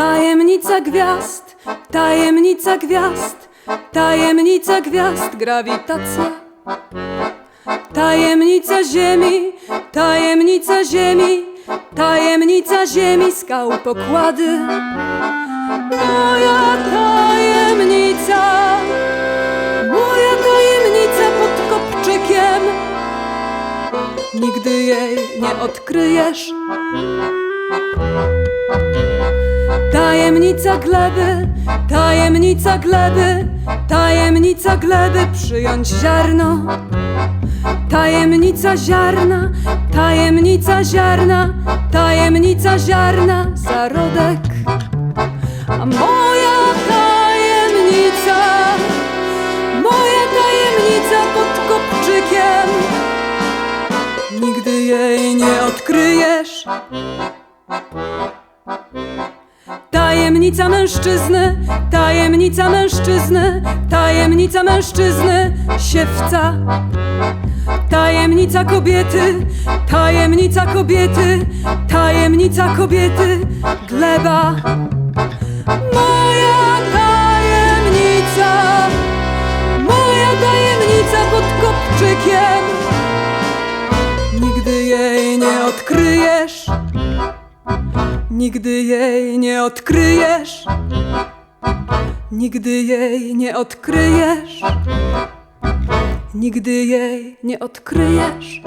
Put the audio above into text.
Tajemnica gwiazd, tajemnica gwiazd, tajemnica gwiazd, grawitacja. Tajemnica ziemi, tajemnica ziemi, tajemnica ziemi, skał pokłady. Moja tajemnica, moja tajemnica pod kopczykiem. Nigdy jej nie odkryjesz. Tajemnica gleby, tajemnica gleby, tajemnica gleby, przyjąć ziarno. Tajemnica ziarna, tajemnica ziarna, tajemnica ziarna, zarodek. A moja tajemnica, moja tajemnica pod kopczykiem. Nigdy jej nie odkryjesz. Tajemnica mężczyzny, tajemnica mężczyzny, tajemnica mężczyzny, siewca. Tajemnica kobiety, tajemnica kobiety, tajemnica kobiety, gleba. Moja tajemnica, moja tajemnica pod kopczykiem. Nigdy jej nie odkryjesz. Nigdy jej nie odkryjesz. Nigdy jej nie odkryjesz. Nigdy jej nie odkryjesz.